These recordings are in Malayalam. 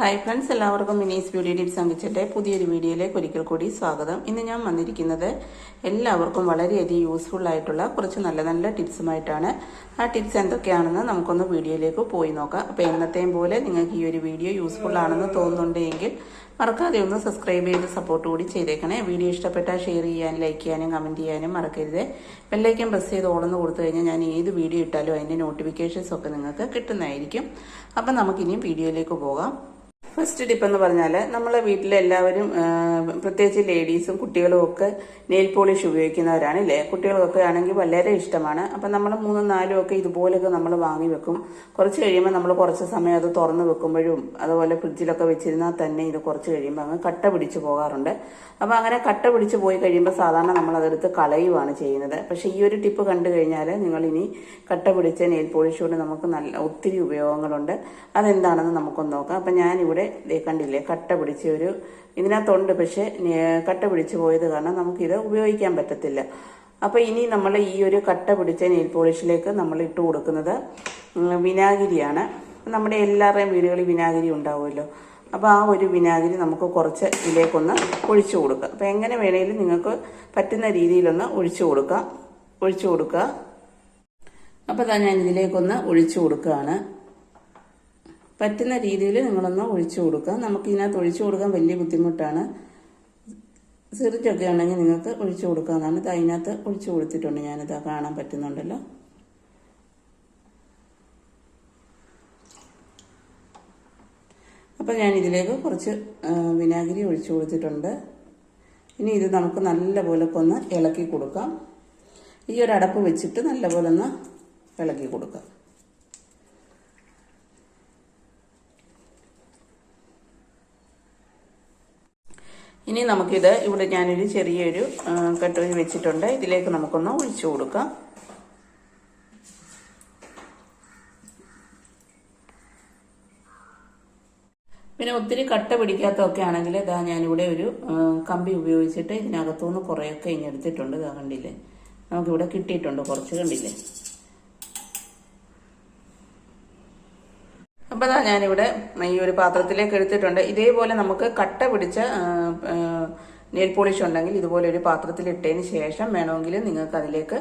ഹായ് ഫ്രണ്ട്സ് എല്ലാവർക്കും മിനീസ് ബ്യൂട്ടി ടിപ്സ് അങ്കിച്ചിട്ട് പുതിയൊരു വീഡിയോയിലേക്ക് ഒരിക്കൽ കൂടി സ്വാഗതം. ഇന്ന് ഞാൻ വന്നിരിക്കുന്നത് എല്ലാവർക്കും വളരെയധികം യൂസ്ഫുൾ ആയിട്ടുള്ള കുറച്ച് നല്ല നല്ല ടിപ്സുമായിട്ടാണ്. ആ ടിപ്സ് എന്തൊക്കെയാണെന്ന് നമുക്കൊന്ന് വീഡിയോയിലേക്ക് പോയി നോക്കാം. അപ്പോൾ എന്നത്തെയും പോലെ നിങ്ങൾക്ക് ഈ ഒരു വീഡിയോ യൂസ്ഫുൾ ആണെന്ന് തോന്നുന്നുണ്ടെങ്കിൽ മറക്കാതെ ഒന്ന് സബ്സ്ക്രൈബ് ചെയ്ത് സപ്പോർട്ട് കൂടി ചെയ്തേക്കണേ. വീഡിയോ ഇഷ്ടപ്പെട്ടാൽ ഷെയർ ചെയ്യാനും ലൈക്ക് ചെയ്യാനും കമന്റ് ചെയ്യാനും മറക്കരുത്. ബെല്ലൈക്കൻ പ്രസ് ചെയ്ത് ഓളന്ന് കൊടുത്തു കഴിഞ്ഞാൽ ഞാൻ ഏത് വീഡിയോ ഇട്ടാലും അതിന്റെ നോട്ടിഫിക്കേഷൻസ് ഒക്കെ നിങ്ങൾക്ക് കിട്ടുന്നതായിരിക്കും. അപ്പം നമുക്കിനി വീഡിയോയിലേക്ക് പോകാം. ഫസ്റ്റ് ടിപ്പ് എന്ന് പറഞ്ഞാൽ നമ്മളെ വീട്ടിലെല്ലാവരും പ്രത്യേകിച്ച് ലേഡീസും കുട്ടികളും ഒക്കെ നെയിൽ പോളിഷ് ഉപയോഗിക്കുന്നവരാണ് ഇല്ലേ കുട്ടികൾക്കൊക്കെ ആണെങ്കിൽ വളരെ ഇഷ്ടമാണ്. അപ്പം നമ്മൾ മൂന്നും നാലും ഒക്കെ ഇതുപോലെയൊക്കെ നമ്മൾ വാങ്ങി വെക്കും. കുറച്ച് കഴിയുമ്പോൾ നമ്മൾ കുറച്ച് സമയം അത് തുറന്ന് വെക്കുമ്പോഴും അതുപോലെ ഫ്രിഡ്ജിലൊക്കെ വെച്ചിരുന്നാൽ തന്നെ ഇത് കുറച്ച് കഴിയുമ്പോൾ അങ്ങ് കട്ട പിടിച്ച് പോകാറുണ്ട്. അപ്പോൾ അങ്ങനെ കട്ട പിടിച്ച് പോയി കഴിയുമ്പോൾ സാധാരണ നമ്മൾ അതെടുത്ത് കളയുവാണ് ചെയ്യുന്നത്. പക്ഷേ ഈ ഒരു ടിപ്പ് കണ്ടു കഴിഞ്ഞാൽ നിങ്ങൾ ഇനി കട്ട പിടിച്ച നെയിൽ പോളിഷ് കൊണ്ട് നമുക്ക് നല്ല ഒത്തിരി ഉപയോഗങ്ങളുണ്ട്. അതെന്താണെന്ന് നമുക്കൊന്ന് നോക്കാം. അപ്പം ഞാനിവിടെ കണ്ടില്ലേ കട്ട പിടിച്ച ഒരു ഇതിനകത്തുണ്ട് പക്ഷേ കട്ട പിടിച്ച് പോയത് കാരണം നമുക്കിത് ഉപയോഗിക്കാൻ പറ്റത്തില്ല. അപ്പോൾ ഇനി നമ്മൾ ഈ ഒരു കട്ട പിടിച്ച നെയിൽ പോളിഷിലേക്ക് നമ്മൾ ഇട്ട് കൊടുക്കുന്നത് വിനാഗിരിയാണ്. നമ്മുടെ എല്ലാവരുടെയും വീടുകളിൽ വിനാഗിരി ഉണ്ടാവുമല്ലോ. അപ്പോൾ ആ ഒരു വിനാഗിരി നമുക്ക് കുറച്ച് ഇതിലേക്കൊന്ന് ഒഴിച്ചു കൊടുക്കാം. അപ്പോൾ എങ്ങനെ വേണമെങ്കിലും നിങ്ങൾക്ക് പറ്റുന്ന രീതിയിലൊന്ന് ഒഴിച്ചു കൊടുക്കാം. ഒഴിച്ചു കൊടുക്കുക. അപ്പോൾ ഞാൻ ഇതിലേക്കൊന്ന് ഒഴിച്ചു കൊടുക്കുകയാണ്. പറ്റുന്ന രീതിയിൽ നിങ്ങളൊന്ന് ഒഴിച്ചു കൊടുക്കുക. നമുക്ക് ഇതിനകത്ത് ഒഴിച്ചു കൊടുക്കാൻ വലിയ ബുദ്ധിമുട്ടാണ്. സിറിഞ്ചൊക്കെ ആണെങ്കിൽ നിങ്ങൾക്ക് ഒഴിച്ചു കൊടുക്കാവുന്നതാണ്. ഇത് അതിനകത്ത് ഒഴിച്ചു കൊടുത്തിട്ടുണ്ട്. ഞാനിത് കാണാൻ പറ്റുന്നുണ്ടല്ലോ. അപ്പം ഞാൻ ഇതിലേക്ക് കുറച്ച് വിനാഗിരി ഒഴിച്ചു കൊടുത്തിട്ടുണ്ട്. ഇനി ഇത് നമുക്ക് നല്ലപോലെ ഒന്ന് ഇളക്കി കൊടുക്കാം. ഈ ഒരു അടപ്പ് വെച്ചിട്ട് നല്ലപോലെ ഒന്ന് ഇളക്കി കൊടുക്കാം. ഇനി നമുക്കിത് ഇവിടെ ഞാനൊരു ചെറിയൊരു കട്ടോരി വെച്ചിട്ടുണ്ട്. ഇതിലേക്ക് നമുക്കൊന്ന് ഒഴിച്ചു കൊടുക്കാം. പിന്നെ ഒത്തിരി കട്ട പിടിക്കാത്തതൊക്കെ ആണെങ്കിൽ ഇതാ ഞാനിവിടെ ഒരു കമ്പി ഉപയോഗിച്ചിട്ട് ഇതിനകത്തുനിന്ന് കുറേയൊക്കെ ഇനി എടുത്തിട്ടുണ്ട്. ഇതാ കണ്ടില്ലേ? നമുക്കിവിടെ കിട്ടിയിട്ടുണ്ട് കുറച്ച് കണ്ടില്ലേ? അപ്പോൾ അതാ ഞാനിവിടെ ഈ ഒരു പാത്രത്തിലേക്ക് എടുത്തിട്ടുണ്ട്. ഇതേപോലെ നമുക്ക് കട്ട പിടിച്ച നെയിൽ പോളിഷ് ഉണ്ടെങ്കിൽ ഇതുപോലെ ഒരു പാത്രത്തിൽ ഇട്ടതിന് ശേഷം വേണമെങ്കിൽ നിങ്ങൾക്ക് അതിലേക്ക്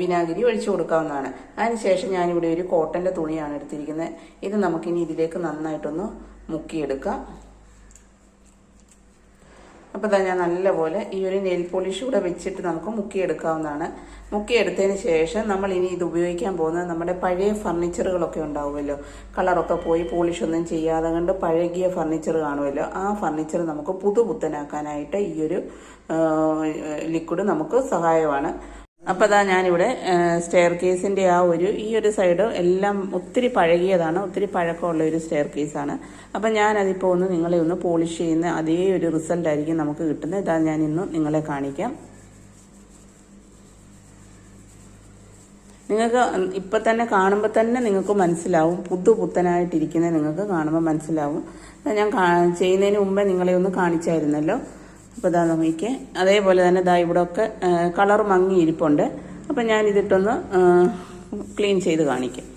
വിനാഗിരി ഒഴിച്ചു കൊടുക്കാവുന്നതാണ്. അതിനുശേഷം ഞാനിവിടെ ഒരു കോട്ടന്റെ തുണിയാണ് എടുത്തിരിക്കുന്നത്. ഇത് നമുക്കിനി ഇതിലേക്ക് നന്നായിട്ടൊന്ന് മുക്കിയെടുക്കാം. അപ്പോൾ ഇതാ ഞാൻ നല്ലപോലെ ഈ ഒരു നെയിൽ പോളിഷ് കൂടെ വെച്ചിട്ട് നമുക്ക് മുക്കിയെടുക്കാവുന്നതാണ്. മുക്കിയെടുത്തതിന് ശേഷം നമ്മൾ ഇനി ഇത് ഉപയോഗിക്കാൻ പോകുന്നത് നമ്മുടെ പഴയ ഫർണിച്ചറുകളൊക്കെ ഉണ്ടാവുമല്ലോ. കളറൊക്കെ പോയി പോളിഷ് ഒന്നും ചെയ്യാതെ കണ്ട് പഴകിയ ഫർണിച്ചർ കാണുമല്ലോ. ആ ഫർണിച്ചർ നമുക്ക് പുതുപുത്തനാക്കാനായിട്ട് ഈ ഒരു ലിക്വിഡ് നമുക്ക് സഹായമാണ്. അപ്പോൾ അതാ ഞാനിവിടെ സ്റ്റെയർ കേസിന്റെ ആ ഒരു ഈ ഒരു സൈഡ് എല്ലാം ഒത്തിരി പഴകിയതാണ് ഒത്തിരി പഴക്കമുള്ള ഒരു സ്റ്റെയർ കേസാണ് അപ്പം ഞാനതിപ്പോൾ ഒന്ന് നിങ്ങളെ ഒന്ന് പോളിഷ് ചെയ്യുന്ന അതേ ഒരു റിസൾട്ട് ആയിരിക്കും നമുക്ക് കിട്ടുന്നത്. ഇതാ ഞാൻ ഇന്ന് നിങ്ങളെ കാണിക്കാം. നിങ്ങൾക്ക് ഇപ്പം തന്നെ കാണുമ്പോൾ തന്നെ നിങ്ങൾക്ക് മനസ്സിലാവും. പുതു പുത്തനായിട്ടിരിക്കുന്നത് നിങ്ങൾക്ക് കാണുമ്പോൾ മനസ്സിലാവും. ഞാൻ ചെയ്യുന്നതിന് മുമ്പേ നിങ്ങളെ ഒന്ന് കാണിച്ചായിരുന്നല്ലോ. അപ്പോൾ ഇതാ നോക്കിക്കേ അതേപോലെ തന്നെ ഇതാ ഇവിടെ ഒക്കെ കളർ മങ്ങി ഇരിപ്പുണ്ട്. അപ്പം ഞാൻ ഇതിട്ടൊന്ന് ക്ലീൻ ചെയ്ത് കാണിക്കാം.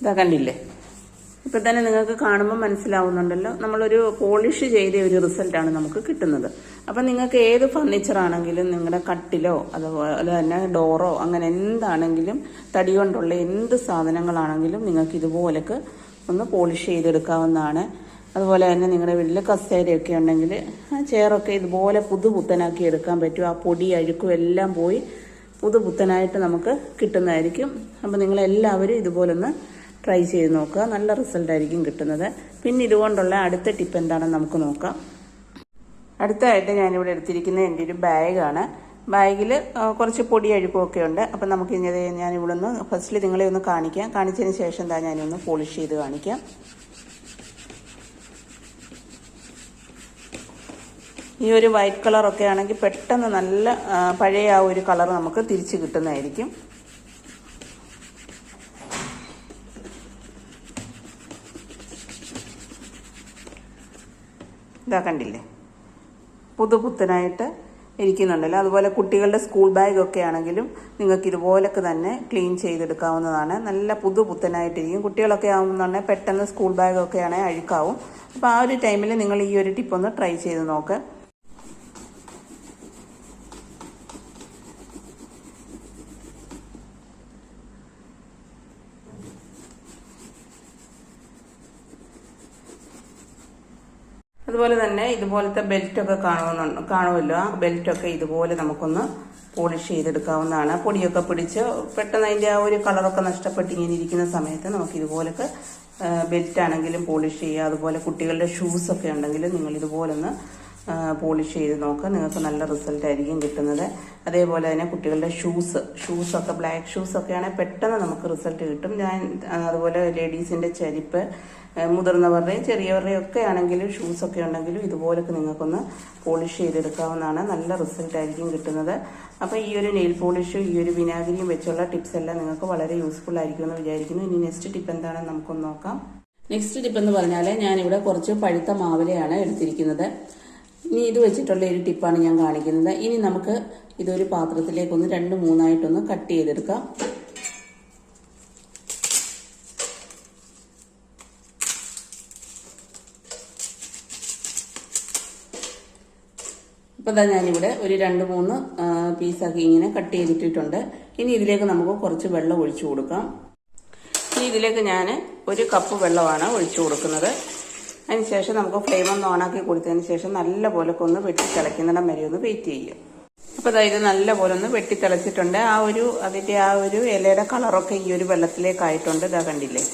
ഇതാ കണ്ടില്ലേ? ഇപ്പം തന്നെ നിങ്ങൾക്ക് കാണുമ്പോൾ മനസ്സിലാവുന്നുണ്ടല്ലോ. നമ്മളൊരു പോളിഷ് ചെയ്ത ഒരു റിസൾട്ടാണ് നമുക്ക് കിട്ടുന്നത്. അപ്പം നിങ്ങൾക്ക് ഏത് ഫർണിച്ചർ ആണെങ്കിലും നിങ്ങളുടെ കട്ടിലോ അതുപോലെ തന്നെ ഡോറോ അങ്ങനെ എന്താണെങ്കിലും തടി കൊണ്ടുള്ള എന്ത് സാധനങ്ങളാണെങ്കിലും നിങ്ങൾക്ക് ഇതുപോലൊക്കെ ഒന്ന് പോളിഷ് ചെയ്തെടുക്കാവുന്നതാണ്. അതുപോലെ തന്നെ നിങ്ങളുടെ വീട്ടിൽ കസേരയൊക്കെ ഉണ്ടെങ്കിൽ ആ ചെയറൊക്കെ ഇതുപോലെ പുതുപുത്തനാക്കി എടുക്കാൻ പറ്റും. ആ പൊടി അഴുക്കും എല്ലാം പോയി പുതുപുത്തനായിട്ട് നമുക്ക് കിട്ടുന്നതായിരിക്കും. അപ്പോൾ നിങ്ങളെല്ലാവരും ഇതുപോലൊന്ന് ട്രൈ ചെയ്ത് നോക്കുക. നല്ല റിസൾട്ട് ആയിരിക്കും കിട്ടുന്നത്. പിന്നെ ഇതുകൊണ്ടുള്ള അടുത്ത ടിപ്പ് എന്താണെന്ന് നമുക്ക് നോക്കാം. അടുത്തതായിട്ട് ഞാനിവിടെ എടുത്തിരിക്കുന്നത് എന്റെ ഒരു ബാഗാണ് ബാഗിൽ കുറച്ച് പൊടി അഴുക്കുമൊക്കെ ഉണ്ട്. അപ്പം നമുക്ക് ഇനി ഞാനിവിടെ ഒന്ന് ഫസ്റ്റിൽ നിങ്ങളെ ഒന്ന് കാണിക്കാം. കാണിച്ചതിന് ശേഷം എന്താ ഞാനൊന്ന് പോളിഷ് ചെയ്ത് കാണിക്കാം. ഈ ഒരു വൈറ്റ് കളറൊക്കെ ആണെങ്കിൽ പെട്ടെന്ന് നല്ല പഴയ ആ ഒരു കളർ നമുക്ക് തിരിച്ച് കിട്ടുന്നതായിരിക്കും. ഇതാ കണ്ടില്ലേ? പുതുപുത്തനായിട്ട് ഇരിക്കുന്നുണ്ടല്ലോ. അതുപോലെ കുട്ടികളുടെ സ്കൂൾ ബാഗൊക്കെ ആണെങ്കിലും നിങ്ങൾക്ക് ഇതുപോലൊക്കെ തന്നെ ക്ലീൻ ചെയ്തെടുക്കാവുന്നതാണ്. നല്ല പുതുപുത്തനായിട്ടിരിക്കും. കുട്ടികളൊക്കെ ആവുന്നുണ്ടെങ്കിൽ പെട്ടെന്ന് സ്കൂൾ ബാഗൊക്കെ ആണെങ്കിൽ അഴുക്കാവും. അപ്പോൾ ആ ഒരു ടൈമിൽ നിങ്ങൾ ഈ ഒരു ടിപ്പൊന്ന് ട്രൈ ചെയ്ത് നോക്ക്. അതുപോലെ തന്നെ ഇതുപോലത്തെ ബെൽറ്റൊക്കെ കാണുമെന്നുണ്ട് കാണുമല്ലോ. ആ ബെൽറ്റൊക്കെ ഇതുപോലെ നമുക്കൊന്ന് പോളിഷ് ചെയ്തെടുക്കാവുന്നതാണ്. പൊടിയൊക്കെ പിടിച്ച് പെട്ടെന്ന് അതിന്റെ ആ ഒരു കളറൊക്കെ നഷ്ടപ്പെട്ട് ഇങ്ങനെ ഇരിക്കുന്ന സമയത്ത് നമുക്ക് ഇതുപോലൊക്കെ ബെൽറ്റ് ആണെങ്കിലും പോളിഷ് ചെയ്യുക. അതുപോലെ കുട്ടികളുടെ ഷൂസൊക്കെ ഉണ്ടെങ്കിലും നിങ്ങൾ ഇതുപോലെ ഒന്ന് പോളിഷ് ചെയ്ത് നോക്കുക. നിങ്ങൾക്ക് നല്ല റിസൾട്ട് ആയിരിക്കും കിട്ടുന്നത്. അതേപോലെ തന്നെ കുട്ടികളുടെ ഷൂസ് ഷൂസൊക്കെ ബ്ലാക്ക് ഷൂസൊക്കെ ആണെങ്കിൽ പെട്ടെന്ന് നമുക്ക് റിസൾട്ട് കിട്ടും. ഞാൻ അതുപോലെ ലേഡീസിന്റെ ചെരിപ്പ് മുതിർന്നവരുടെയും ചെറിയവരുടെയും ഒക്കെ ആണെങ്കിലും ഷൂസൊക്കെ ഉണ്ടെങ്കിലും ഇതുപോലൊക്കെ നിങ്ങൾക്കൊന്ന് പോളിഷ് ചെയ്തെടുക്കാവുന്നതാണ്. നല്ല റിസൾട്ട് ആയിരിക്കും കിട്ടുന്നത്. അപ്പോൾ ഈ ഒരു നെയിൽ പോളിഷും ഈ ഒരു വിനാഗിരിയും വെച്ചുള്ള ടിപ്സ് എല്ലാം നിങ്ങൾക്ക് വളരെ യൂസ്ഫുൾ ആയിരിക്കും എന്ന് വിചാരിക്കുന്നു. ഇനി നെക്സ്റ്റ് ടിപ്പ് എന്താണെന്ന് നമുക്കൊന്ന് നോക്കാം. നെക്സ്റ്റ് ടിപ്പ് എന്ന് പറഞ്ഞാൽ ഞാനിവിടെ കുറച്ച് പഴുത്ത മാവിലയാണ് എടുത്തിരിക്കുന്നത്. ഇനി ഇത് വെച്ചിട്ടുള്ള ഒരു ടിപ്പാണ് ഞാൻ കാണിക്കുന്നത്. ഇനി നമുക്ക് ഇതൊരു പാത്രത്തിലേക്കൊന്ന് രണ്ട് മൂന്നായിട്ടൊന്ന് കട്ട് ചെയ്തെടുക്കാം. ഇപ്പം ഇതാ ഞാനിവിടെ ഒരു രണ്ട് മൂന്ന് പീസാക്കി ഇങ്ങനെ കട്ട് ചെയ്തിട്ടിട്ടുണ്ട്. ഇനി ഇതിലേക്ക് നമുക്ക് കുറച്ച് വെള്ളം ഒഴിച്ചു കൊടുക്കാം. ഇനി ഇതിലേക്ക് ഞാൻ ഒരു കപ്പ് വെള്ളമാണ് ഒഴിച്ചു കൊടുക്കുന്നത്. അതിനുശേഷം നമുക്ക് ഫ്ലെയിം ഒന്ന് ഓണാക്കി കൊടുത്തതിന് ശേഷം നല്ല പോലെ ഒന്ന് വെട്ടി തിളയ്ക്കുന്നിടം വരെ ഒന്ന് വെയിറ്റ് ചെയ്യും അപ്പോൾ അതായത് നല്ല പോലെ ഒന്ന് വെട്ടിത്തിളച്ചിട്ടുണ്ട് ആ ഒരു അതിന്റെ ആ ഒരു ഇലയുടെ കളറൊക്കെ ഈ ഒരു വെള്ളത്തിലേക്കായിട്ടുണ്ട്. ഇതാ കണ്ടില്ലേ?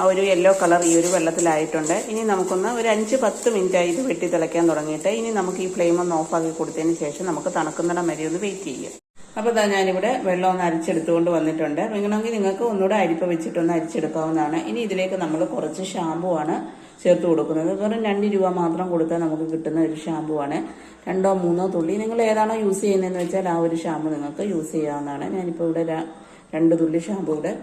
ആ ഒരു യെല്ലോ കളർ ഈ ഒരു വെള്ളത്തിലായിട്ടുണ്ട്. ഇനി നമുക്കൊന്ന് ഒരു അഞ്ച് പത്ത് മിനിറ്റ് ആയി ഇത് വെട്ടി തിളയ്ക്കാൻ തുടങ്ങിയിട്ട് ഇനി നമുക്ക് ഈ ഫ്ലെയിം ഒന്ന് ഓഫാക്കി കൊടുത്തതിന് ശേഷം നമുക്ക് തണുക്കുന്നിടം വരെ ഒന്ന് വെയിറ്റ് ചെയ്യാം. അപ്പോൾ ഇതാ ഞാനിവിടെ വെള്ളം ഒന്ന് അരിച്ചെടുത്തുകൊണ്ട് വന്നിട്ടുണ്ട്. വേണമെങ്കിൽ നിങ്ങൾക്ക് ഒന്നുകൂടെ അരിപ്പ വെച്ചിട്ടൊന്ന് അരിച്ചെടുക്കാവുന്നതാണ്. ഇനി ഇതിലേക്ക് നമ്മൾ കുറച്ച് ഷാമ്പു ആണ് ചേർത്ത് കൊടുക്കുന്നത്. വെറും രണ്ട് രൂപ മാത്രം കൊടുത്താൽ നമുക്ക് കിട്ടുന്ന ഒരു ഷാമ്പു ആണ്. രണ്ടോ മൂന്നോ തുള്ളി. നിങ്ങൾ ഏതാണോ യൂസ് ചെയ്യുന്നതെന്ന് വെച്ചാൽ ആ ഒരു ഷാമ്പു നിങ്ങൾക്ക് യൂസ് ചെയ്യാവുന്നതാണ്. ഞാനിപ്പോൾ ഇവിടെ രണ്ട് തുള്ളി ഷാമ്പു ഇവിടെ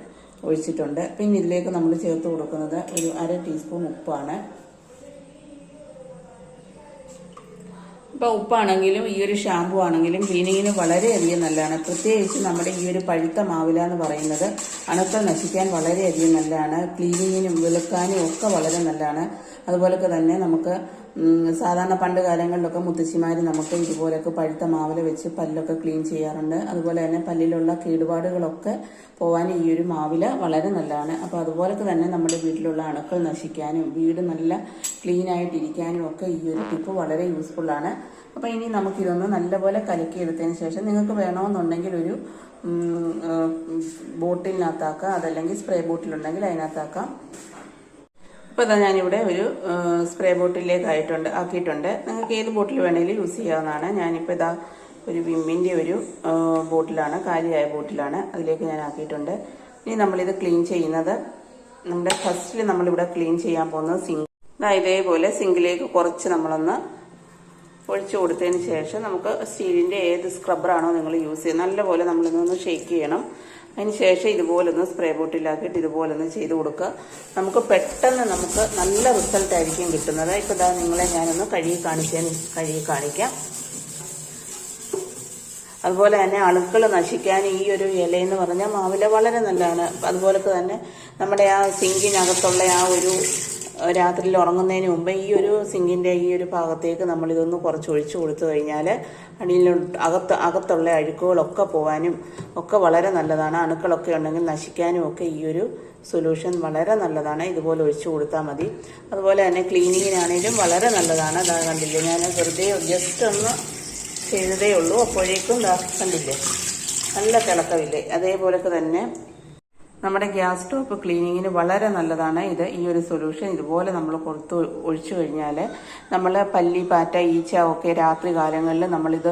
ഒഴിച്ചിട്ടുണ്ട്. പിന്നെ ഇതിലേക്ക് നമ്മൾ ചേർത്ത് കൊടുക്കുന്നത് ഒരു അര ടീസ്പൂൺ ഉപ്പാണ്. ഇപ്പോൾ ഉപ്പാണെങ്കിലും ഈ ഒരു ഷാമ്പു ആണെങ്കിലും ക്ലീനിങ്ങിന് വളരെയധികം നല്ലതാണ്. പ്രത്യേകിച്ച് നമ്മുടെ ഈ ഒരു പഴുത്ത മാവില എന്ന് പറയുന്നത് അണുക്കൾ നശിക്കാൻ വളരെയധികം നല്ലതാണ്. ക്ലീനിങ്ങിനും വെളുക്കാനും ഒക്കെ വളരെ നല്ലതാണ്. അതുപോലൊക്കെ തന്നെ നമുക്ക് സാധാരണ പണ്ട് കാലങ്ങളിലൊക്കെ മുത്തശ്ശിമാർ നമുക്ക് ഇതുപോലെയൊക്കെ പഴുത്ത മാവില വെച്ച് പല്ലൊക്കെ ക്ലീൻ ചെയ്യാറുണ്ട്. അതുപോലെ തന്നെ പല്ലിലുള്ള കേടുപാടുകളൊക്കെ പോകാൻ ഈ ഒരു മാവില വളരെ നല്ലതാണ്. അപ്പോൾ അതുപോലൊക്കെ തന്നെ നമ്മുടെ വീട്ടിലുള്ള അണുക്കൾ നശിക്കാനും വീട് നല്ല ക്ലീൻ ആയിട്ടിരിക്കാനും ഒക്കെ ഈ ഒരു ടിപ്പ് വളരെ യൂസ്ഫുള്ളാണ് അപ്പോൾ ഇനി നമുക്കിതൊന്ന് നല്ലപോലെ കലക്കിയെടുത്തതിന് ശേഷം നിങ്ങൾക്ക് വേണമെന്നുണ്ടെങ്കിൽ ഒരു ബോട്ടിലിനകത്താക്കാം. അതല്ലെങ്കിൽ സ്പ്രേ ബോട്ടിലുണ്ടെങ്കിൽ അതിനകത്താക്കാം. ഇപ്പോൾ ഇതാ ഞാനിവിടെ ഒരു സ്പ്രേ ബോട്ടിലേക്ക് ആയിട്ടുണ്ട് ആക്കിയിട്ടുണ്ട്. നിങ്ങൾക്ക് ഏത് ബോട്ടിൽ വേണമെങ്കിലും യൂസ് ചെയ്യാവുന്നതാണ്. ഞാനിപ്പോൾ ഇതാ ഒരു വിമ്മിന്റെ ഒരു ബോട്ടിലാണ് കാലിയായ ബോട്ടിലാണ് അതിലേക്ക് ഞാൻ ആക്കിയിട്ടുണ്ട്. ഇനി നമ്മളിത് ക്ലീൻ ചെയ്യുന്നത്. നമ്മുടെ ഫസ്റ്റിൽ നമ്മളിവിടെ ക്ലീൻ ചെയ്യാൻ പോകുന്നത് സിങ്ക് ഇതാ ഇതേപോലെ സിങ്കിലേക്ക് കുറച്ച് നമ്മളൊന്ന് ഒഴിച്ചു കൊടുത്തതിന് ശേഷം നമുക്ക് സ്റ്റീലിന്റെ ഏത് സ്ക്രബ്ബറാണോ നിങ്ങൾ യൂസ് ചെയ്യുന്നത്. നല്ലപോലെ നമ്മളിതൊന്ന് ഷേക്ക് ചെയ്യണം. അതിന് ശേഷം ഇതുപോലൊന്ന് സ്പ്രേ ബോട്ടിലാക്കിയിട്ട് ഇതുപോലൊന്ന് ചെയ്ത് കൊടുക്കുക. നമുക്ക് പെട്ടെന്ന് നമുക്ക് നല്ല റിസൾട്ട് ആയിരിക്കും കിട്ടുന്നത്. ഇപ്പോൾ ഇതാ നിങ്ങളെ ഞാനൊന്ന് കഴുകി കാണിക്കാൻ കഴുകി കാണിക്കാം. അതുപോലെ തന്നെ അണുക്കൾ നശിക്കാൻ ഈ ഒരു ഇലയെന്ന് പറഞ്ഞാൽ മാവില വളരെ നല്ലതാണ്. അതുപോലൊക്കെ തന്നെ നമ്മുടെ ആ സിങ്കിനകത്തുള്ള ആ ഒരു രാത്രിയിൽ ഉറങ്ങുന്നതിന് മുമ്പ് ഈ ഒരു സിങ്കിന്റെ ഈ ഒരു ഭാഗത്തേക്ക് നമ്മളിതൊന്ന് കുറച്ച് ഒഴിച്ചു കൊടുത്തു കഴിഞ്ഞാൽ അടിയിൽ അകത്ത് അകത്തുള്ള അഴുക്കുകളൊക്കെ പോകാനും ഒക്കെ വളരെ നല്ലതാണ്. അണുക്കളൊക്കെ ഉണ്ടെങ്കിൽ നശിക്കാനും ഒക്കെ ഈ ഒരു സൊല്യൂഷൻ വളരെ നല്ലതാണ്. ഇതുപോലെ ഒഴിച്ചു കൊടുത്താൽ മതി. അതുപോലെ തന്നെ ക്ലീനിങ്ങിനാണേലും വളരെ നല്ലതാണ്. അതാ കണ്ടില്ലേ? ഞാൻ വെറുതെ ജസ്റ്റ് ഒന്ന് ചെയ്തതേ ഉള്ളൂ. അപ്പോഴേക്കും കണ്ടില്ലേ? നല്ല തിളക്കമില്ലേ? അതേപോലൊക്കെ തന്നെ നമ്മുടെ ഗ്യാസ് സ്റ്റോപ്പ് ക്ലീനിങ്ങിന് വളരെ നല്ലതാണ്. ഇത് ഈ ഒരു സൊല്യൂഷൻ ഇതുപോലെ നമ്മൾ കൊടുത്ത് ഒഴിച്ചു കഴിഞ്ഞാൽ നമ്മൾ പല്ലി പാറ്റ ഈച്ച ഒക്കെ രാത്രി കാലങ്ങളിൽ നമ്മളിത്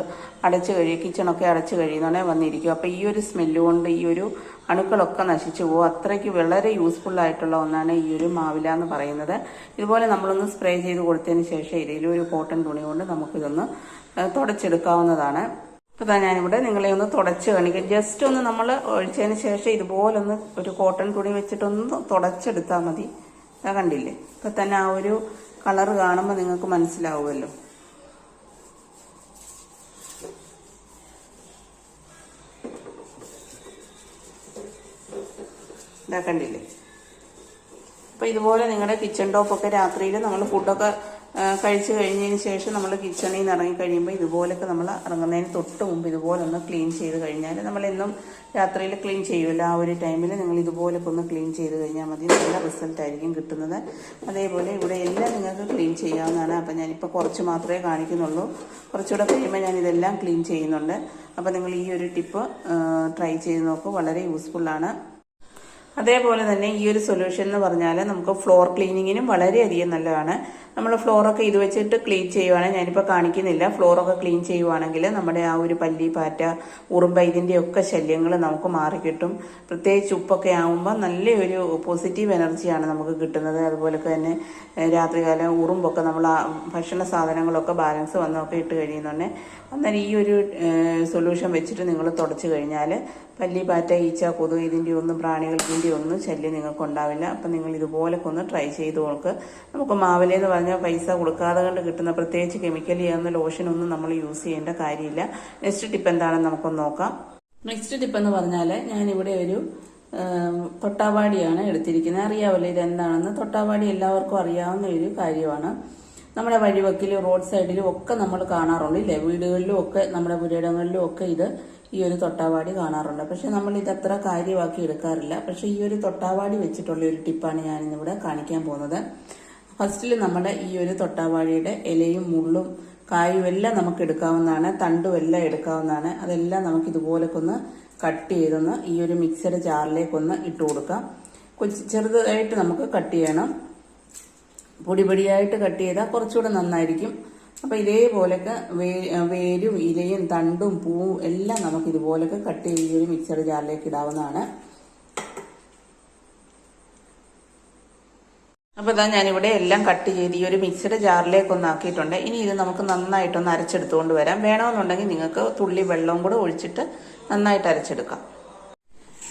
അടച്ചു കഴിയും കിച്ചണൊക്കെ അടച്ചു കഴിയുന്നതോടെ വന്നിരിക്കും. അപ്പോൾ ഈ ഒരു സ്മെല്ല് കൊണ്ട് ഈ ഒരു അണുക്കളൊക്കെ നശിച്ചു പോകും. അത്രയ്ക്ക് വളരെ യൂസ്ഫുൾ ആയിട്ടുള്ള ഒന്നാണ് ഈ ഒരു മാവില എന്ന് പറയുന്നത്. ഇതുപോലെ നമ്മളൊന്ന് സ്പ്രേ ചെയ്ത് കൊടുത്തതിന് ശേഷം ഇതിലൊരു കോട്ടൺ തുണി കൊണ്ട് നമുക്കിതൊന്ന് തുടച്ചെടുക്കാവുന്നതാണ്. അപ്പോൾ ഞാനിവിടെ നിങ്ങളെ ഒന്ന് തുടച്ച് കാണിക്കാം. ജസ്റ്റ് ഒന്ന് നമ്മൾ ഒഴിച്ചതിന് ശേഷം ഇതുപോലൊന്ന് ഒരു കോട്ടൺ തുണി വെച്ചിട്ടൊന്ന് തുടച്ചെടുത്താൽ മതി. അതാ കണ്ടില്ലേ? ഇപ്പം തന്നെ ആ ഒരു കളർ കാണുമ്പോൾ നിങ്ങൾക്ക് മനസ്സിലാവുമല്ലോ. ഇതാ കണ്ടില്ലേ? അപ്പോൾ ഇതുപോലെ നിങ്ങളുടെ കിച്ചൺ ടോപ്പൊക്കെ രാത്രിയിൽ നമ്മൾ ഫുഡൊക്കെ കഴിച്ച് കഴിഞ്ഞതിന് ശേഷം നമ്മൾ കിച്ചണിൽ നിന്ന് ഇറങ്ങി കഴിയുമ്പോൾ ഇതുപോലൊക്കെ നമ്മൾ ഇറങ്ങുന്നതിന് തൊട്ട് മുമ്പ് ഇതുപോലെ ഒന്ന് ക്ലീൻ ചെയ്ത് കഴിഞ്ഞാൽ നമ്മളെന്നും രാത്രിയിൽ ക്ലീൻ ചെയ്യുമല്ലോ ആ ഒരു ടൈമിൽ നിങ്ങൾ ഇതുപോലൊക്കെ ഒന്ന് ക്ലീൻ ചെയ്ത് കഴിഞ്ഞാൽ മതി. നല്ല റിസൾട്ട് ആയിരിക്കും കിട്ടുന്നത്. അതേപോലെ ഇവിടെ എല്ലാം നിങ്ങൾക്ക് ക്ലീൻ ചെയ്യാവുന്നതാണ്. അപ്പം ഞാനിപ്പോൾ കുറച്ച് മാത്രമേ കാണിക്കുന്നുള്ളൂ. കുറച്ചുകൂടെ കഴിയുമ്പോൾ ഞാൻ ഇതെല്ലാം ക്ലീൻ ചെയ്യുന്നുണ്ട്. അപ്പോൾ നിങ്ങൾ ഈ ഒരു ടിപ്പ് ട്രൈ ചെയ്ത് നോക്കൂ. വളരെ യൂസ്ഫുള്ളാണ് അതേപോലെ തന്നെ ഈ ഒരു സൊല്യൂഷൻ എന്ന് പറഞ്ഞാൽ നമുക്ക് ഫ്ലോർ ക്ലീനിങ്ങിനും വളരെയധികം നല്ലതാണ്. നമ്മൾ ഫ്ലോറൊക്കെ ഇത് വെച്ചിട്ട് ക്ലീൻ ചെയ്യുവാണെങ്കിൽ ഞാനിപ്പോൾ കാണിക്കുന്നില്ല. ഫ്ലോറൊക്കെ ക്ലീൻ ചെയ്യുവാണെങ്കിൽ നമ്മുടെ ആ ഒരു പല്ലി പാറ്റ ഉറുമ്പ ഇതിന്റെയൊക്കെ ശല്യങ്ങൾ നമുക്ക് മാറിക്കിട്ടും. പ്രത്യേകിച്ച് ഉപ്പൊക്കെ ആകുമ്പോൾ നല്ലൊരു പോസിറ്റീവ് എനർജിയാണ് നമുക്ക് കിട്ടുന്നത്. അതുപോലെ തന്നെ രാത്രികാലം ഉറുമ്പൊക്കെ നമ്മൾ ആ ഭക്ഷണ സാധനങ്ങളൊക്കെ ബാലൻസ് വന്നൊക്കെ ഇട്ട് കഴിയുന്നുണ്ടെ അന്നേരം ഈ ഒരു സൊല്യൂഷൻ വെച്ചിട്ട് നിങ്ങൾ തുടച്ച് കഴിഞ്ഞാൽ പല്ലി പാറ്റ ഈച്ച കൊതു ഇതിന്റെ ഒന്നും പ്രാണികൾക്കിന്റെ ഒന്നും ശല്യം നിങ്ങൾക്ക് ഉണ്ടാവില്ല അപ്പം നിങ്ങൾ ഇതുപോലൊക്കെ ഒന്ന് ട്രൈ ചെയ്ത് നോക്ക്. നമുക്ക് മാവലെന്ന് പറഞ്ഞാൽ പൈസ കൊടുക്കാതെ കൊണ്ട് കിട്ടുന്ന പ്രത്യേകിച്ച് കെമിക്കൽ ചെയ്യുന്ന ലോഷനൊന്നും നമ്മൾ യൂസ് ചെയ്യേണ്ട കാര്യമില്ല. നെക്സ്റ്റ് ടിപ്പ് എന്താണെന്ന് നമുക്കൊന്ന് നോക്കാം. നെക്സ്റ്റ് ടിപ്പ് എന്ന് പറഞ്ഞാൽ ഞാനിവിടെ ഒരു തൊട്ടാവാടിയാണ് എടുത്തിരിക്കുന്നത്. അറിയാമല്ലോ ഇതെന്താണെന്ന്. തൊട്ടാവാടി എല്ലാവർക്കും അറിയാവുന്ന ഒരു കാര്യമാണ്. നമ്മുടെ വഴിവക്കിലും റോഡ് സൈഡിലും ഒക്കെ നമ്മൾ കാണാറുണ്ട് ഇല്ലേ? വീടുകളിലും ഒക്കെ നമ്മുടെ പുരയിടങ്ങളിലും ഒക്കെ ഇത് ഈ ഒരു തൊട്ടാവാടി കാണാറുണ്ട്. പക്ഷെ നമ്മൾ ഇതത്ര കാര്യമാക്കി എടുക്കാറില്ല. പക്ഷെ ഈ ഒരു തൊട്ടാവാടി വെച്ചിട്ടുള്ള ഒരു ടിപ്പാണ് ഞാൻ ഇന്നിവിടെ കാണിക്കാൻ പോകുന്നത്. ഫസ്റ്റിൽ നമ്മുടെ ഈ ഒരു തൊട്ടാവാടിയുടെ ഇലയും മുള്ളും കായും എല്ലാം നമുക്ക് എടുക്കാവുന്നതാണ്. തണ്ടും എല്ലാം എടുക്കാവുന്നതാണ് അതെല്ലാം നമുക്ക് ഇതുപോലൊക്കെ ഒന്ന് കട്ട് ചെയ്തൊന്ന് ഈ ഒരു മിക്സഡ് ജാറിലേക്കൊന്ന് ഇട്ട് കൊടുക്കാം. കൊച്ചു ചെറുതായിട്ട് നമുക്ക് കട്ട് ചെയ്യണം. പൊടിപൊടിയായിട്ട് കട്ട് ചെയ്താൽ കുറച്ചുകൂടെ നന്നായിരിക്കും. അപ്പൊ ഇതേപോലൊക്കെ വേ- വേരും ഇലയും തണ്ടും പൂവും എല്ലാം നമുക്ക് ഇതുപോലൊക്കെ കട്ട് ചെയ്ത് ഒരു മിക്സർ ജാറിലേക്ക് ഇടാവുന്നതാണ്. അപ്പോൾ ഇതാ ഞാനിവിടെ എല്ലാം കട്ട് ചെയ്ത് ഈ ഒരു മിക്സഡ് ജാറിലേക്ക് ഒന്ന് ആക്കിയിട്ടുണ്ട് ഇനി ഇത് നമുക്ക് നന്നായിട്ടൊന്ന് അരച്ചെടുത്തുകൊണ്ട് വരാം. വേണമെന്നുണ്ടെങ്കിൽ നിങ്ങൾക്ക് തുള്ളി വെള്ളവും കൂടെ ഒഴിച്ചിട്ട് നന്നായിട്ട് അരച്ചെടുക്കാം.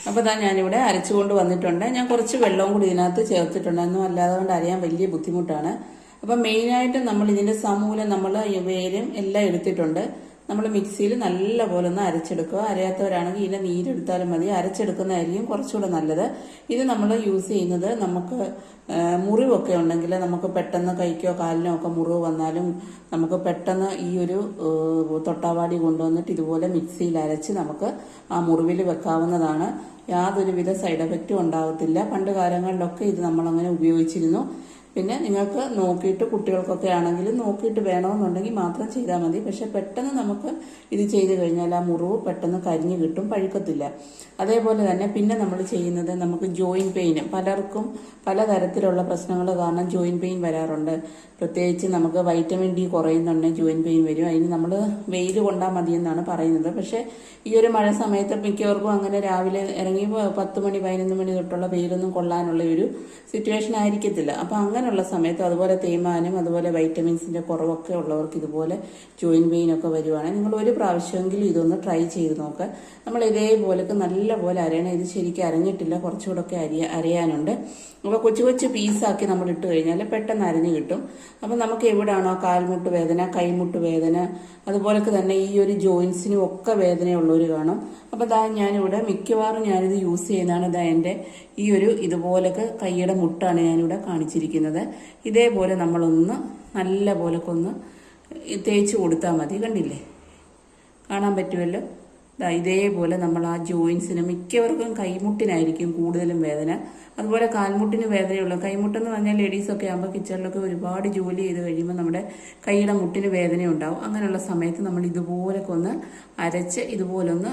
അപ്പോൾ ഇതാ ഞാനിവിടെ അരച്ചുകൊണ്ട് വന്നിട്ടുണ്ട്. ഞാൻ കുറച്ച് വെള്ളവും കൂടി ഇതിനകത്ത് ചേർത്തിട്ടുണ്ടെന്നും അല്ലാതെ കൊണ്ട് അറിയാൻ വലിയ ബുദ്ധിമുട്ടാണ്. അപ്പം മെയിനായിട്ട് നമ്മൾ ഇതിന്റെ സമൂലം നമ്മൾ വേരും എല്ലാം എടുത്തിട്ടുണ്ട്. നമ്മൾ മിക്സിയിൽ നല്ല പോലെ ഒന്ന് അരച്ചെടുക്കുക. അരയാത്തവരാണെങ്കിൽ ഇതിന്റെ നീരെടുത്താലും മതി. അരച്ചെടുക്കുന്നതായിരിക്കും കുറച്ചുകൂടെ നല്ലത്. ഇത് നമ്മൾ യൂസ് ചെയ്യുന്നത് നമുക്ക് മുറിവൊക്കെ ഉണ്ടെങ്കിൽ നമുക്ക് പെട്ടെന്ന് കൈക്കോ കാലിനോ ഒക്കെ മുറിവ് വന്നാലും നമുക്ക് പെട്ടെന്ന് ഈ ഒരു തൊട്ടാവാടി കൊണ്ടുവന്നിട്ട് ഇതുപോലെ മിക്സിയിൽ അരച്ച് നമുക്ക് ആ മുറിവിൽ വെക്കാവുന്നതാണ്. യാതൊരുവിധ സൈഡ് എഫക്റ്റും ഉണ്ടാകത്തില്ല പണ്ട് കാലങ്ങളിലൊക്കെ ഇത് നമ്മളങ്ങനെ ഉപയോഗിച്ചിരുന്നു. പിന്നെ നിങ്ങൾക്ക് നോക്കിയിട്ട് കുട്ടികൾക്കൊക്കെ ആണെങ്കിലും നോക്കിയിട്ട് വേണമെന്നുണ്ടെങ്കിൽ മാത്രം ചെയ്താൽ മതി. പക്ഷെ പെട്ടെന്ന് നമുക്ക് ഇത് ചെയ്ത് കഴിഞ്ഞാൽ ആ മുറിവ് പെട്ടെന്ന് കരിഞ്ഞു കിട്ടും പഴുക്കത്തില്ല. അതേപോലെ തന്നെ പിന്നെ നമ്മൾ ചെയ്യുന്നത് നമുക്ക് ജോയിൻ പെയിൻ പലർക്കും പലതരത്തിലുള്ള പ്രശ്നങ്ങൾ കാരണം ജോയിൻ പെയിൻ വരാറുണ്ട്. പ്രത്യേകിച്ച് നമുക്ക് വൈറ്റമിൻ ഡി കുറയുന്നുണ്ടെങ്കിൽ ജോയിൻ പെയിൻ വരും. അതിന് നമ്മൾ വെയിൽ കൊണ്ടാൽ മതി എന്നാണ് പറയുന്നത്. പക്ഷേ ഈ ഒരു മഴ സമയത്ത് മിക്കവർക്കും അങ്ങനെ രാവിലെ ഇറങ്ങി പത്ത് മണി പതിനൊന്ന് മണി തൊട്ടുള്ള വെയിലൊന്നും കൊള്ളാനുള്ള ഒരു സിറ്റുവേഷൻ ആയിരിക്കത്തില്ല. അപ്പോൾ അങ്ങനെയുള്ള സമയത്ത് അതുപോലെ തേയ്മാനം അതുപോലെ വൈറ്റമിൻസിന്റെ കുറവൊക്കെ ഉള്ളവർക്ക് ഇതുപോലെ ജോയിൻ പെയിൻ ഒക്കെ വരുവാണെങ്കിൽ നിങ്ങൾ ഒരു പ്രാവശ്യമെങ്കിലും ഇതൊന്ന് ട്രൈ ചെയ്ത് നോക്കുക നമ്മൾ ഇതേപോലൊക്കെ നല്ല പോലെ അരയണം. ഇത് ശരിക്കും അരഞ്ഞിട്ടില്ല. കുറച്ചുകൂടെ ഒക്കെ അരിയ അരയാനുണ്ട്. അപ്പോൾ കൊച്ചു കൊച്ചു പീസാക്കി നമ്മൾ ഇട്ട് കഴിഞ്ഞാൽ പെട്ടെന്ന് അരഞ്ഞു കിട്ടും. അപ്പം നമുക്ക് എവിടെയാണോ കാൽമുട്ട് വേദന കൈമുട്ട് വേദന അതുപോലെ തന്നെ ഈ ഒരു ജോയിൻസിനും ഒക്കെ വേദനയുള്ളവർ കാണും. അപ്പോൾ ദാ ഞാനിവിടെ മിക്കവാറും ഞാനിത് യൂസ് ചെയ്യുന്നതാണ് ഇതാ എന്റെ ഈ ഒരു ഇതുപോലൊക്കെ കൈയുടെ മുട്ടാണ് ഞാനിവിടെ കാണിച്ചിരിക്കുന്നത്. ഇതേപോലെ നമ്മളൊന്ന് നല്ല പോലൊക്കെ ഒന്ന് തേച്ച് കൊടുത്താൽ മതി. കണ്ടില്ലേ? കാണാൻ പറ്റുമല്ലോ ഇതേപോലെ നമ്മൾ ആ ജോയിൻസിന് മിക്കവർക്കും കൈമുട്ടിനായിരിക്കും കൂടുതലും വേദന. അതുപോലെ കാൽമുട്ടിന് വേദനയുള്ള കൈമുട്ടെന്ന് പറഞ്ഞാൽ ലേഡീസൊക്കെ ആകുമ്പോൾ കിച്ചണിലൊക്കെ ഒരുപാട് ജോലി ചെയ്ത് കഴിയുമ്പോൾ നമ്മുടെ കൈയുടെ മുട്ടിന് വേദന ഉണ്ടാവും അങ്ങനെയുള്ള സമയത്ത് നമ്മൾ ഇതുപോലൊക്കെ ഒന്ന് അരച്ച് ഇതുപോലൊന്ന്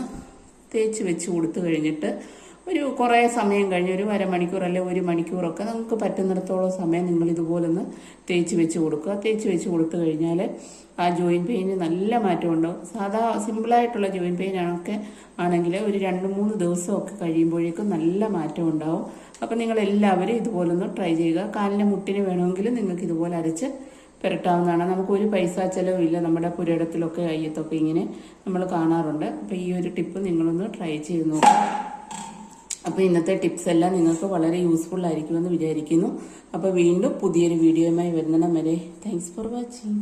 തേച്ച് വെച്ച് കൊടുത്തു കഴിഞ്ഞിട്ട് ഒരു കുറേ സമയം കഴിഞ്ഞ് ഒരു അരമണിക്കൂർ അല്ലെ ഒരു മണിക്കൂറൊക്കെ നമുക്ക് പറ്റുന്നിടത്തോളം സമയം നിങ്ങൾ ഇതുപോലൊന്ന് തേച്ച് വെച്ച് കൊടുക്കുക. തേച്ച് വെച്ച് കൊടുത്തു കഴിഞ്ഞാൽ ആ ജോയിൻ പെയിന് നല്ല മാറ്റം ഉണ്ടാവും. സാധാ സിമ്പിളായിട്ടുള്ള ജോയിൻ പെയിൻ ആണൊക്കെ ആണെങ്കിൽ ഒരു രണ്ട് മൂന്ന് ദിവസമൊക്കെ കഴിയുമ്പോഴേക്കും നല്ല മാറ്റം ഉണ്ടാവും. അപ്പം നിങ്ങൾ എല്ലാവരും ഇതുപോലൊന്ന് ട്രൈ ചെയ്യുക. കാലിന്റെ മുട്ടിന് വേണമെങ്കിൽ നിങ്ങൾക്ക് ഇതുപോലെ അരച്ച് പുരട്ടാവുന്നതാണ്. നമുക്ക് ഒരു പൈസ ചിലവില്ല നമ്മുടെ പുരയിടത്തിലൊക്കെ അയ്യത്തൊക്കെ ഇങ്ങനെ നമ്മൾ കാണാറുണ്ട്. അപ്പോൾ ഈ ഒരു ടിപ്പ് നിങ്ങളൊന്ന് ട്രൈ ചെയ്ത് നോക്കുക. അപ്പോൾ ഇന്നത്തെ ടിപ്സ് എല്ലാം നിങ്ങൾക്ക് വളരെ യൂസ്ഫുൾ ആയിരിക്കുമെന്ന് വിചാരിക്കുന്നു. അപ്പോൾ വീണ്ടും പുതിയൊരു വീഡിയോയുമായി വരുന്നിടം വരെ താങ്ക്സ് ഫോർ വാച്ചിങ്